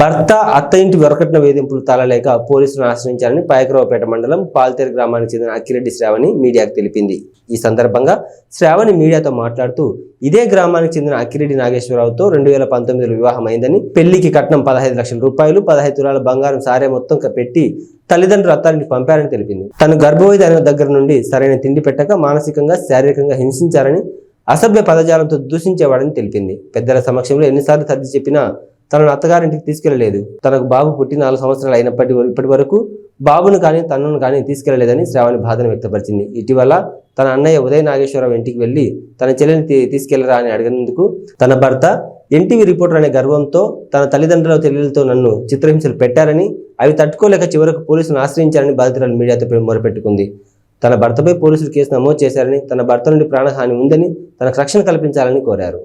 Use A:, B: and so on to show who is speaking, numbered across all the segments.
A: భర్త అత్త ఇంటి వెరకట్న వేధింపులు తాళలేక పోలీసులను ఆశ్రయించారని పాయకరావుపేట మండలం పాల్తేరు గ్రామానికి చెందిన అక్కిరెడ్డి శ్రావణి మీడియాకు తెలిపింది. ఈ సందర్భంగా శ్రావణి మీడియాతో మాట్లాడుతూ ఇదే గ్రామానికి చెందిన అక్కిరెడ్డి నాగేశ్వరరావుతో రెండు వేల పంతొమ్మిదిలో వివాహం పెళ్ళికి కట్నం పదహైదు లక్షల రూపాయలు పదహైదు తులాల బంగారం సారే మొత్తం పెట్టి తల్లిదండ్రులు అత్తారింటికి పంపారని తెలిపింది. తను గర్భవతి అయిన దగ్గర నుండి సరైన తిండి పెట్టక మానసికంగా శారీరకంగా హింసించారని అసభ్య పదజాలంతో దూషించేవాడని తెలిపింది. పెద్దల సమక్షంలో ఎన్నిసార్లు సర్ది చెప్పినా తనను అత్తగారింటికి తీసుకెళ్ళలేదు. తనకు బాబు పుట్టి నాలుగు సంవత్సరాలు అయినప్పటి ఇప్పటి వరకు బాబును కానీ తనను కానీ తీసుకెళ్ళలేదని శ్రావణి బాధను వ్యక్తపరిచింది. ఇటీవల తన అన్నయ్య ఉదయ నాగేశ్వరరావు ఇంటికి వెళ్ళి తన చెల్లెని తీసుకెళ్ళరా అని అడిగినందుకు తన భర్త ఎన్టీవీ రిపోర్టర్ అనే గర్వంతో తన తల్లిదండ్రుల తెలియలతో నన్ను చిత్రహింసలు పెట్టారని అవి తట్టుకోలేక చివరకు పోలీసులను ఆశ్రయించారని బాధితురాలు మీడియాతో మొరపెట్టుకుంది. తన భర్తపై పోలీసులు కేసు నమోదు చేశారని తన భర్త నుండి ప్రాణహాని ఉందని తనకు రక్షణ కల్పించాలని కోరారు.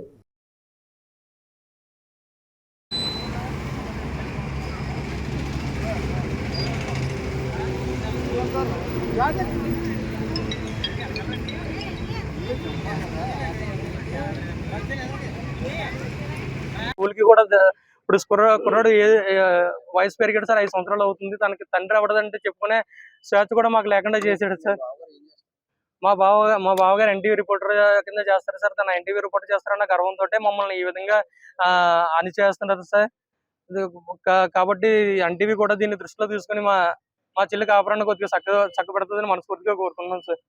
B: స్కూల్కి కూడా ఇప్పుడు కుర్ర కుర్రాడు ఏ వయసు పెరిగాడు సార్ ఐదు సంవత్సరాలు అవుతుంది. తనకి తండ్రి అవ్వడదంటే చెప్పుకునే స్వేచ్ఛ కూడా మాకు లేకుండా చేసాడు సార్. మా బావ మా బావగారు ఎన్టీవీ రిపోర్టర్ కింద చేస్తారు సార్. తన ఎన్టీవీ రిపోర్టర్ చేస్తారన్న గర్వంతో మమ్మల్ని ఈ విధంగా అని చేస్తున్నారు సార్. కాబట్టి ఎన్టీవీ కూడా దీన్ని దృష్టిలో తీసుకొని మా మా చెల్లి కాపురాన్ని కొద్దిగా చక్క చక్కబెడుతుందని మనస్ఫూర్తిగా కోరుకున్నాం సార్.